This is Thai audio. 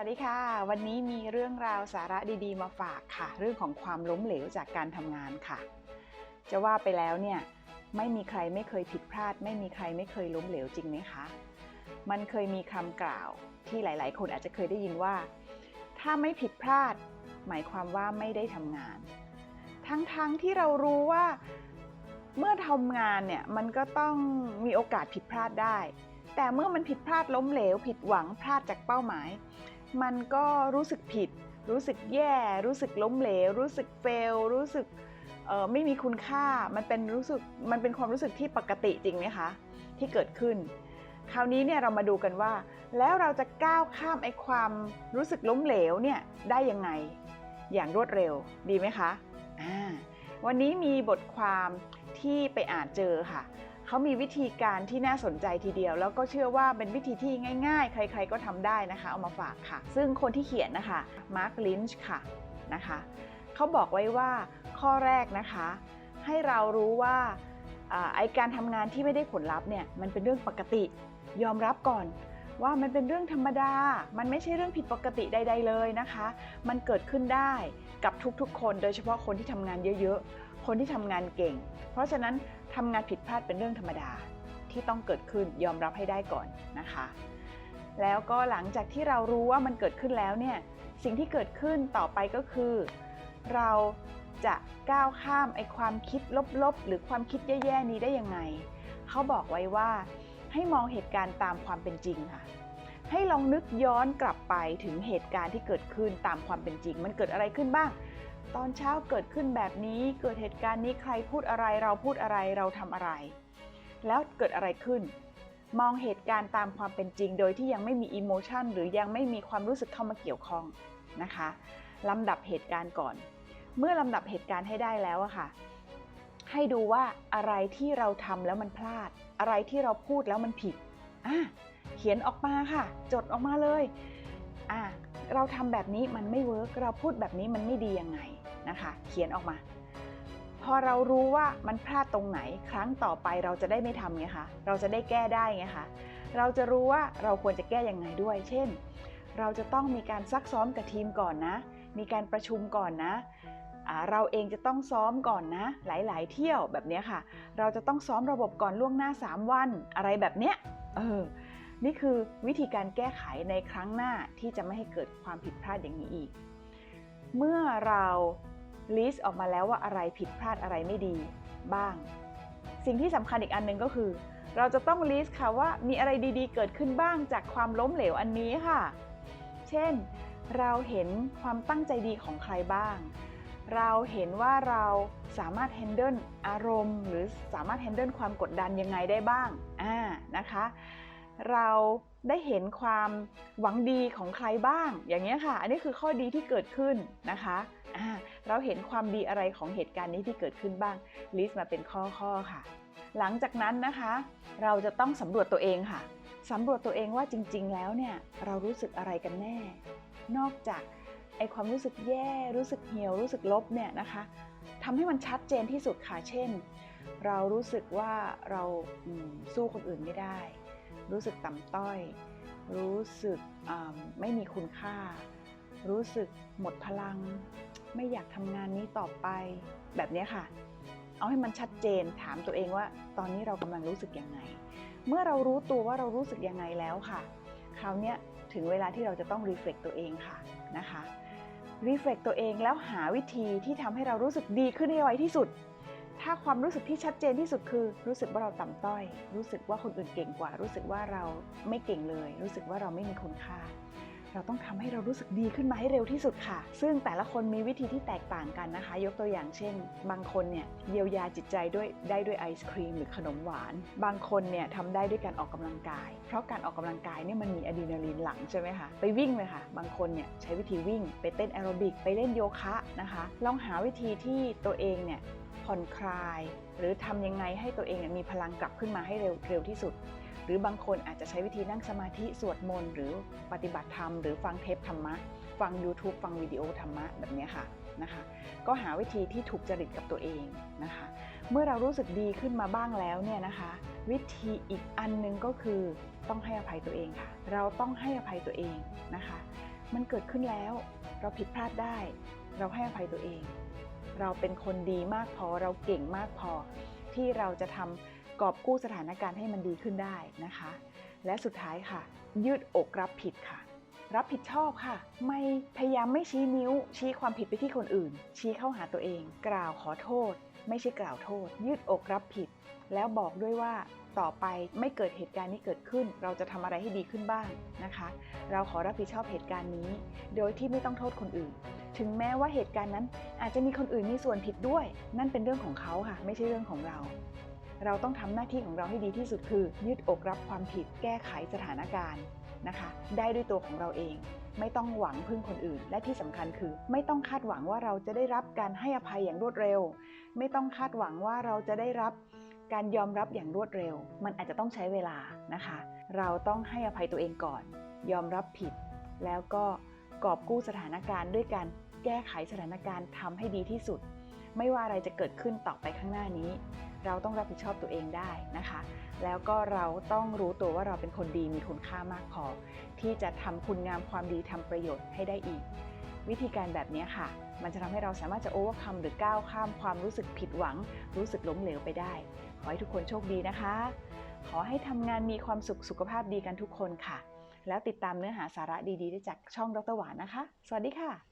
วัสดีค่ะ วันนี้มีเรื่องราวสาระดีๆ มาฝากค่ะ เรื่องของความล้มเหลวจากการทำงานค่ะ จะว่าไปแล้วเนี่ยไม่มีใครไม่เคยผิดพลาด ไม่มีใครไม่เคยล้มเหลวจริงไหมคะ มันเคยมีคำกล่าวที่หลาย ๆ คนอาจจะเคยได้ยินว่า ถ้าไม่ผิดพลาด หมายความว่าไม่ได้ทำงาน ทั้งๆทที่เรารู้ว่าเมื่อทำงานเนี่ยมันก็ต้องมีโอกาสผิดพลาดได้แต่เมื่อมันผิดพลาดล้มเหลว ผิดหวังพลาดจากเป้าหมาย มันก็รู้สึกผิด รู้สึกแย่ รู้สึกล้มเหลว รู้สึกเฟล รู้สึกไม่มีคุณค่า มันเป็นรู้สึก มันเป็นความรู้สึกที่ปกติจริงไหมคะ ที่เกิดขึ้น คราวนี้เนี่ยเรามาดูกันว่า แล้วเราจะก้าวข้ามไอ้ความรู้สึกล้มเหลวเนี่ยได้ยังไง อย่างรวดเร็ว ดีไหมคะ วันนี้มีบทความที่ไปอ่านเจอค่ะ เขามีวิธีการที่น่าสนใจทีเดียว แล้วก็เชื่อว่าเป็นวิธีที่ง่าย ๆ ใคร ๆ ก็ทำได้นะคะ เอามาฝากค่ะ ซึ่งคนที่เขียนนะคะมาร์คลินช์ค่ะนะคะเขาบอกไว้ว่าข้อแรกนะคะ ให้เรารู้ว่าอไอการทำงานที่ไม่ได้ผลลัพธ์เนี่ยมันเป็นเรื่องปกติยอมรับก่อนว่ามันเป็นเรื่องธรรมดา มันไม่ใช่เรื่องผิดปกติใด ๆ เลยนะคะ มันเกิดขึ้นได้กับทุกๆ คน โดยเฉพาะคนที่ทำงานเยอะๆ คนที่ทำงานเก่ง เพราะฉะนั้น ทำงานผิดพลาดเป็นเรื่องธรรมดาที่ต้องเกิดขึ้นยอมรับให้ได้ก่อนนะคะ แล้วก็หลังจากที่เรารู้ว่ามันเกิดขึ้นแล้วเนี่ยสิ่งที่เกิดขึ้นต่อไปก็คือ เราจะก้าวข้ามไอ้ความคิดลบๆ หรือความคิดแย่ๆนี้ได้ยังไง เขาบอกไว้ว่าให้มองเหตุการณ์ตามความเป็นจริงค่ะ ให้ลองนึกย้อนกลับไปถึงเหตุการณ์ที่เกิดขึ้นตามความเป็นจริง มันเกิดอะไรขึ้นบ้าง ตอนเช้าเกิดขึ้นแบบนี้เกิดเหตุการณ์นี้ใครพูดอะไรเราพูดอะไรเราทำอะไร แล้วเกิดอะไรขึ้น มองเหตุการณ์ตามความเป็นจริง โดยที่ยังไม่มีอิโมชันหรือยังไม่มีความรู้สึกเข้ามาเกี่ยวข้องนะคะลำดับเหตุการณ์ก่อน เมื่อลำดับเหตุการณ์ให้ได้แล้วอะค่ะ ให้ดูว่าอะไรที่เราทำแล้วมันพลาด อะไรที่เราพูดแล้วมันผิดอะเขียนออกมาค่ะ จดออกมาเลยอะเราทำแบบนี้มันไม่เวิร์กเราพูดแบบนี้มันไม่ดียังไง นะคะ เขียนออกมา พอเรารู้ว่ามันพลาดตรงไหน ครั้งต่อไปเราจะได้ไม่ทำไงคะเราจะได้แก้ได้ไงคะเราจะรู้ว่าเราควรจะแก้ยังไงด้วย เช่น เราจะต้องมีการซักซ้อมกับทีมก่อนนะ มีการประชุมก่อนนะเราเองจะต้องซ้อมก่อนนะ หลาย ๆ เที่ยวแบบนี้ค่ะ เราจะต้องซ้อมระบบก่อนล่วงหน้า 3 วัน อะไรแบบเนี้ยเออนี่คือวิธีการแก้ไขในครั้งหน้าที่จะไม่ให้เกิดความผิดพลาดอย่างนี้อีก เมื่อเรา ลิสต์ออกมาแล้วว่าอะไรผิดพลาดอะไรไม่ดีบ้าง สิ่งที่สำคัญอีกอันหนึ่งก็คือ เราจะต้องลิสต์ค่ะว่ามีอะไรดีๆ เกิดขึ้นบ้างจากความล้มเหลวอันนี้ค่ะ เช่น เราเห็นความตั้งใจดีของใครบ้าง เราเห็นว่าเราสามารถ handle อารมณ์ หรือสามารถ handle ความกดดันยังไงได้บ้างอ่านะคะ เราได้เห็นความหวังดีของใครบ้าง อย่างนี้ยค่ะ อันนี้คือข้อดีที่เกิดขึ้นนะคะเราเห็นความดีอะไรของเหตุการณ์นี้ที่เกิดขึ้นบ้างลิสต์มาเป็นข้อๆค่ะ หลังจากนั้นนะคะ เราจะต้องสำรวจตัวเองค่ะสำรวจตัวเองว่าจริง ๆ แล้วเนี่ยเรารู้สึกอะไรกันแน่ นอกจากไอความรู้สึกแย่รู้สึกเหี่ยวรู้สึกลบเนี่ยนะคะทำให้มันชัดเจนที่สุดค่ะเช่น เรารู้สึกว่าเราสู้คนอื่นไม่ได้ รู้สึกต่ำต้อย รู้สึกไม่มีคุณค่า รู้สึกหมดพลัง ไม่อยากทำงานนี้ต่อไป แบบนี้ค่ะ เอาให้มันชัดเจนถามตัวเองว่า ตอนนี้เรากำลังรู้สึกยังไง เมื่อเรารู้ตัวว่าเรารู้สึกยังไงแล้วค่ะ คราวนี้ถึงเวลาที่เราจะต้องรีเฟล็กตัวเองค่ะนะคะรีเฟล็กตัวเองแล้วหาวิธีที่ทำให้เรารู้สึกดีขึ้นให้ไวที่สุด ถ้าความรู้สึกที่ชัดเจนที่สุดคือ รู้สึกว่าเราต่ำต้อย รู้สึกว่าคนอื่นเก่งกว่า รู้สึกว่าเราไม่เก่งเลย รู้สึกว่าเราไม่มีคุณค่า เราต้องทำให้เรารู้สึกดีขึ้นมาให้เร็วที่สุดค่ะ ซึ่งแต่ละคนมีวิธีที่แตกต่างกันนะคะ ยกตัวอย่างเช่น บางคนเนี่ยเยียวยาจิตใจด้วยได้ด้วยไอศครีมหรือขนมหวาน บางคนเนี่ยทำได้ด้วยการออกกำลังกาย เพราะการออกกำลังกายเนี่ยมันมีอะดรีนาลีนหลั่งใช่ไหมคะไปวิ่งเลยค่ะ บางคนเนี่ยใช้วิธีวิ่ง ไปเต้นแอโรบิกไปเล่นโยคะนะคะลองหาวิธีที่ตัวเองเนี่ย ผ่อนคลาย หรือทำยังไงให้ตัวเองมีพลังกลับขึ้นมาให้เร็วเร็วที่สุด หรือบางคนอาจจะใช้วิธีนั่งสมาธิสวดมนต์หรือปฏิบัติธรรมหรือฟังเทปธรรมะ ฟัง YouTube ฟังวิดีโอธรรมะแบบนี้ค่ะนะคะก็หาวิธีที่ถูกจริตกับตัวเองนะคะ เมื่อเรารู้สึกดีขึ้นมาบ้างแล้วเนี่ยนะคะ วิธีอีกอันหนึงก็คือต้องให้อภัยตัวเองค่ะ เราต้องให้อภัยตัวเองนะคะ มันเกิดขึ้นแล้ว เราผิดพลาดได้ เราให้อภัยตัวเอง เราเป็นคนดีมากพอเราเก่งมากพอ ที่เราจะทำกอบกู้สถานการณ์ให้มันดีขึ้นได้นะคะ และสุดท้ายค่ะ ยืดอกรับผิดค่ะ รับผิดชอบค่ะ ไม่พยายามไม่ชี้นิ้ว ชี้ความผิดไปที่คนอื่น ชี้เข้าหาตัวเอง กล่าวขอโทษ ไม่ใช่กล่าวโทษ ยืดอกรับผิด แล้วบอกด้วยว่าต่อไปไม่เกิดเหตุการณ์นี้เกิดขึ้น เราจะทำอะไรให้ดีขึ้นบ้างนะคะ เราขอรับผิดชอบเหตุการณ์นี้ โดยที่ไม่ต้องโทษคนอื่น ถึงแม้ว่าเหตุการณ์นั้นอาจจะมีคนอื่นมีส่วนผิดด้วย นั่นเป็นเรื่องของเขาค่ะ ไม่ใช่เรื่องของเรา เราต้องทำหน้าที่ของเราให้ดีที่สุดคือ ยืดอกรับความผิดแก้ไขสถานการณ์นะคะ ได้ด้วยตัวของเราเอง ไม่ต้องหวังพึ่งคนอื่น และที่สำคัญคือ ไม่ต้องคาดหวังว่าเราจะได้รับการให้อภัยอย่างรวดเร็ว ไม่ต้องคาดหวังว่าเราจะได้รับการยอมรับอย่างรวดเร็ว มันอาจจะต้องใช้เวลานะคะ เราต้องให้อภัยตัวเองก่อน ยอมรับผิด แล้วก็ กอบกู้สถานการณ์ด้วยการแก้ไขสถานการณ์ทำให้ดีที่สุด ไม่ว่าอะไรจะเกิดขึ้นต่อไปข้างหน้านี้ เราต้องรับผิดชอบตัวเองได้นะคะ แล้วก็เราต้องรู้ตัวว่าเราเป็นคนดีมีคุณค่ามากพอที่จะทำคุณงามความดีทำประโยชน์ให้ได้อีก วิธีการแบบนี้ค่ะ มันจะทำให้เราสามารถจะโอเวอร์คัมหรือก้าวข้ามความรู้สึกผิดหวัง รู้สึกล้มเหลวไปได้ ขอให้ทุกคนโชคดีนะคะ ขอให้ทำงานมีความสุขสุขภาพดีกันทุกคนค่ะ แล้วติดตามเนื้อหาสาระดีๆได้จากช่องดรหวานนะคะ สวัสดีค่ะ